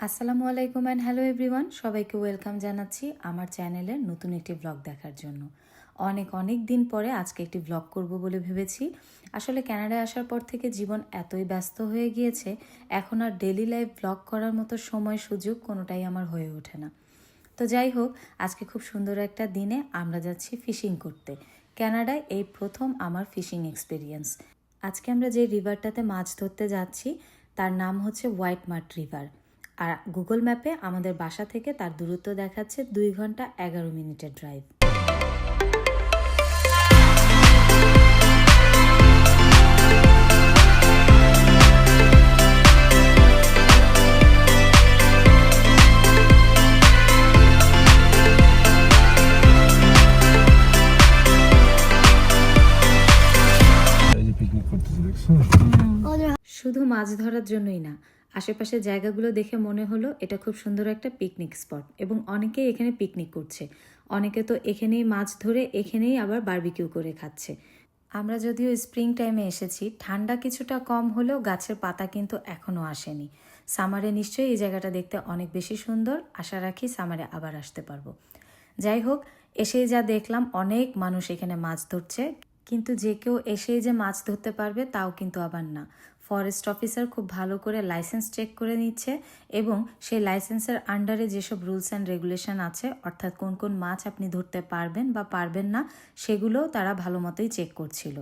আসসালামু আলাইকুম and hello everyone সবাইকে ওয়েলকাম জানাচ্ছি আমার চ্যানেলের নতুন একটি ব্লগ দেখার জন্য। অনেক অনেক দিন পরে আজকে একটি ব্লগ করব বলে ভেবেছি। আসলে কানাডায় আসার পর থেকে জীবন এতই ব্যস্ত হয়ে গিয়েছে, এখন আর ডেলি লাইফ ব্লগ করার মতো সময় সুযোগ কোনোটাই আমার হয়ে ওঠে না। তো যাই হোক, আজকে খুব সুন্দর একটা দিনে আমরা যাচ্ছি ফিশিং করতে। ক্যানাডায় এই প্রথম আমার ফিশিং এক্সপিরিয়েন্স আজকে আমরা যে রিভারটাতে মাছ ধরতে যাচ্ছি, তার নাম হচ্ছে হোয়াইট মার্ট রিভার আর গুগল ম্যাপে আমাদের বাসা থেকে তার দূরত্ব দেখাচ্ছে দুই ঘণ্টা এগারো মিনিটের ড্রাইভ। শুধু মাছ ধরার জন্যই না আশেপাশের জায়গাগুলো দেখে মনে হলো এটা খুব সুন্দর একটা পিকনিক স্পট এবং অনেকেই এখানে পিকনিক করছে। অনেকে তো এখানেই মাছ ধরে, এখানেই আবার বারবিকিউ করে খাচ্ছে। আমরা যদিও স্প্রিং টাইমে এসেছি, ঠান্ডা কিছুটা কম হলেও গাছের পাতা কিন্তু এখনও আসেনি। সামারে নিশ্চয়ই এই জায়গাটা দেখতে অনেক বেশি সুন্দর। আশা রাখি সামারে আবার আসতে পারব। যাই হোক, এসেই যা দেখলাম, অনেক মানুষ এখানে মাছ ধরছে। কিন্তু যে কেউ এসেই যে মাছ ধরতে পারবে তাও কিন্তু আবার না। ফরেস্ট অফিসার খুব ভালো করে লাইসেন্স চেক করে নিচ্ছে এবং সেই লাইসেন্সের আন্ডারে যেসব রুলস অ্যান্ড রেগুলেশন আছে, অর্থাৎ কোন কোন মাছ আপনি ধরতে পারবেন বা পারবেন না, সেগুলো তারা ভালো মতোই চেক করছিল।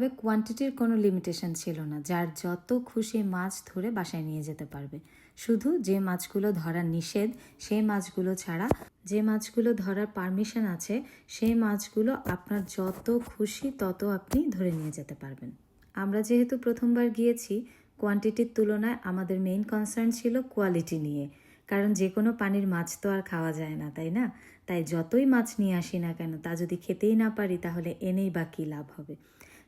তবে কোয়ান্টিটির কোনো লিমিটেশন ছিল না, যার যত খুশি মাছ ধরে বাসায় নিয়ে যেতে পারবে। শুধু যে মাছগুলো ধরা নিষেধ, সেই মাছগুলো ছাড়া যে মাছগুলো ধরার পারমিশন আছে, সেই মাছগুলো আপনার যত খুশি তত আপনি ধরে নিয়ে যেতে পারবেন। আমরা যেহেতু প্রথমবার গিয়েছি কোয়ান্টিটির তুলনায় আমাদের মেইন কনসার্ন ছিল কোয়ালিটি নিয়ে। কারণ যে কোনো পানির মাছ তো আর খাওয়া যায় না, তাই না? তাই যতই মাছ নিয়ে আসি না কেন, তা যদি খেতেই না পারি, তাহলে এনেই বা কী লাভ হবে?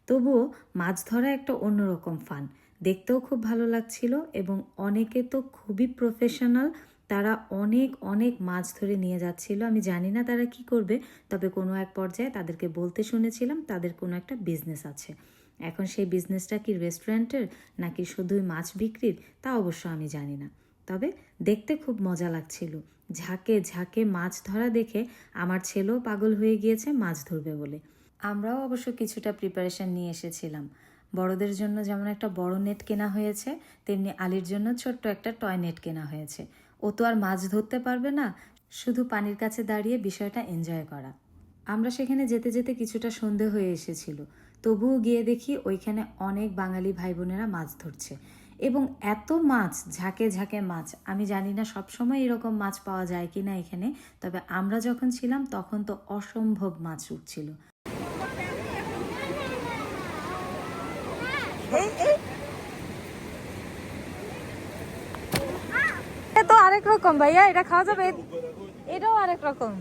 তবুও মাছ ধরা একটা অন্যরকম ফান দেখতেও খুব ভালো লাগছিল এবং অনেকে তো খুবই প্রফেশনাল তারা অনেক অনেক মাছ ধরে নিয়ে যাচ্ছিল। আমি জানি না তারা কি করবে, তবে কোনো এক পর্যায়ে তাদেরকে বলতে শুনেছিলাম তাদের কোনো একটা বিজনেস আছে। এখন সেই বিজনেসটা কি রেস্টুরেন্টের নাকি শুধুই মাছ বিক্রির? তা অবশ্য আমি জানি না। তবে দেখতে খুব মজা লাগছিল। ঝাঁকে ঝাঁকে মাছ ধরা দেখে আমার ছেলেও পাগল হয়ে গিয়েছে মাছ ধরবে বলে। আমরাও অবশ্য কিছুটা প্রিপারেশন নিয়ে এসেছিলাম। বড়দের জন্য যেমন একটা বড় নেট কেনা হয়েছে, তেমনি আলির জন্য ছোট্ট একটা টয় নেট কেনা হয়েছে। ও তো আর মাছ ধরতে পারবে না, শুধু পানির কাছে দাঁড়িয়ে বিষয়টা এনজয় করা। আমরা সেখানে যেতে যেতে কিছুটা সন্ধে হয়ে এসেছিল। তবুও গিয়ে দেখি ওইখানে অনেক বাঙালি ভাই বোনেরা মাছ ধরছে। এবং এত মাছ, ঝাঁকে ঝাঁকে মাছ, আমি জানি না সবসময় এরকম মাছ পাওয়া যায় কি না এখানে, তবে আমরা যখন ছিলাম তখন তো অসম্ভব মাছ উঠছিল। তো আরেক রকম ভাইয়া এটা খাওয়া যাবে? এটাও আরেক রকম।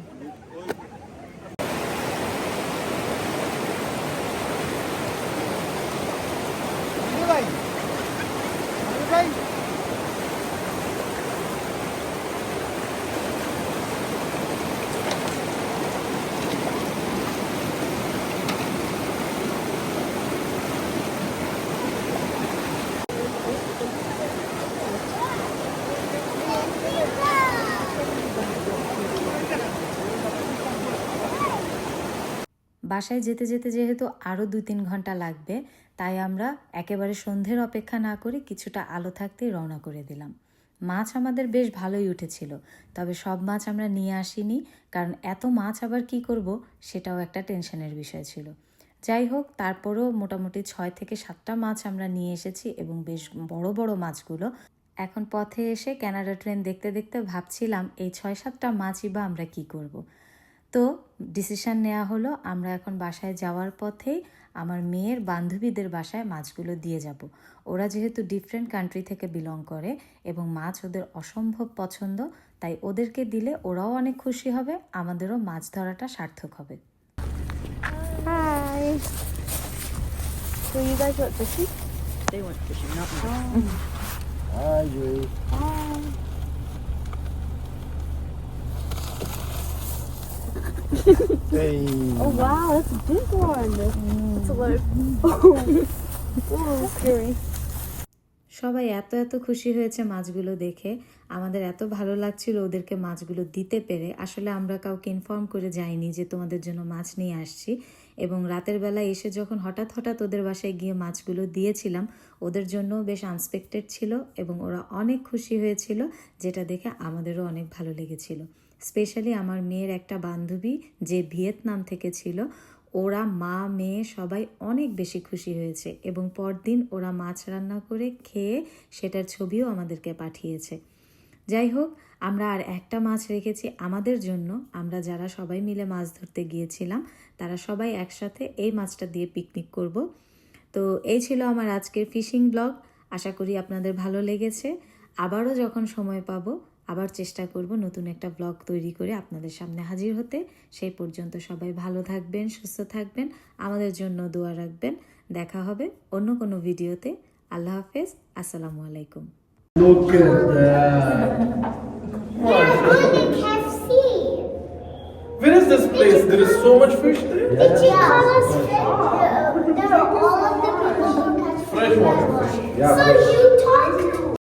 বাসায় যেতে যেতে যেহেতু আরও দু তিন ঘণ্টা লাগবে, তাই আমরা একেবারে সন্ধ্যের অপেক্ষা না করে কিছুটা আলো থাকতেই রওনা করে দিলাম। মাছ আমাদের বেশ ভালোই উঠেছিল, তবে সব মাছ আমরা নিয়ে আসিনি, কারণ এত মাছ আবার কি করব সেটাও একটা টেনশনের বিষয় ছিল। যাই হোক, তারপরেও মোটামুটি ছয় থেকে সাতটা মাছ আমরা নিয়ে এসেছি এবং বেশ বড় বড় মাছগুলো। এখন পথে এসে ক্যানাডা ট্রেন দেখতে দেখতে ভাবছিলাম, এই ছয় সাতটা মাছই বা আমরা কি করব। তো ডিসিশন নেওয়া হলো আমরা এখন বাসায় যাওয়ার পথেই আমার মেয়ের বান্ধবীদের বাসায় মাছগুলো দিয়ে যাব ওরা যেহেতু ডিফারেন্ট কান্ট্রি থেকে বিলং করে এবং মাছ ওদের অসম্ভব পছন্দ তাই ওদেরকে দিলে ওরাও অনেক খুশি হবে আমাদেরও মাছ ধরাটা সার্থক হবে Hi. So you guys went fishing? They went fishing, not me. Hi, Joey. Hey. Oh wow, that's a big one. It's a lot. Oh, scary. সবাই এত এত খুশি হয়েছে মাছগুলো দেখে আমাদের এত ভালো লাগছিল ওদেরকে মাছগুলো দিতে পেরে আসলে আমরা কাউকে ইনফর্ম করে যাইনি যে তোমাদের জন্য মাছ নিয়ে আসছি এবং রাতের বেলা এসে যখন হঠাৎ হঠাৎ ওদের বাসায় গিয়ে মাছগুলো দিয়েছিলাম ওদের জন্য বেশ আনস্পেক্টেড ছিল এবং ওরা অনেক খুশি হয়েছিল যেটা দেখে আমাদেরও অনেক ভালো লেগেছিল স্পেশালি আমার মেয়ের একটা বান্ধবী যে ভিয়েতনাম থেকে ছিল, ওরা মা মেয়ে সবাই অনেক বেশি খুশি হয়েছে এবং পরদিন ওরা মাছ রান্না করে খেয়ে সেটার ছবিও আমাদেরকে পাঠিয়েছে। যাই হোক, আমরা আর একটা মাছ রেখেছি আমাদের জন্য। আমরা যারা সবাই মিলে মাছ ধরতে গিয়েছিলাম, তারা সবাই একসাথে এই মাছটা দিয়ে পিকনিক করব। তো এই ছিল আমার আজকের ফিশিং ব্লগ আশা করি আপনাদের ভালো লেগেছে। আবারও যখন সময় পাবো আবার চেষ্টা করব নতুন একটা ব্লগ তৈরি করে আপনাদের সামনে হাজির হতে। সেই পর্যন্ত সবাই ভালো থাকবেন সুস্থ থাকবেন আমাদের জন্য দোয়া রাখবেন। দেখা হবে অন্য কোনো ভিডিওতে। আল্লাহ হাফেজ আসসালামু আলাইকুম। Yeah. So. You-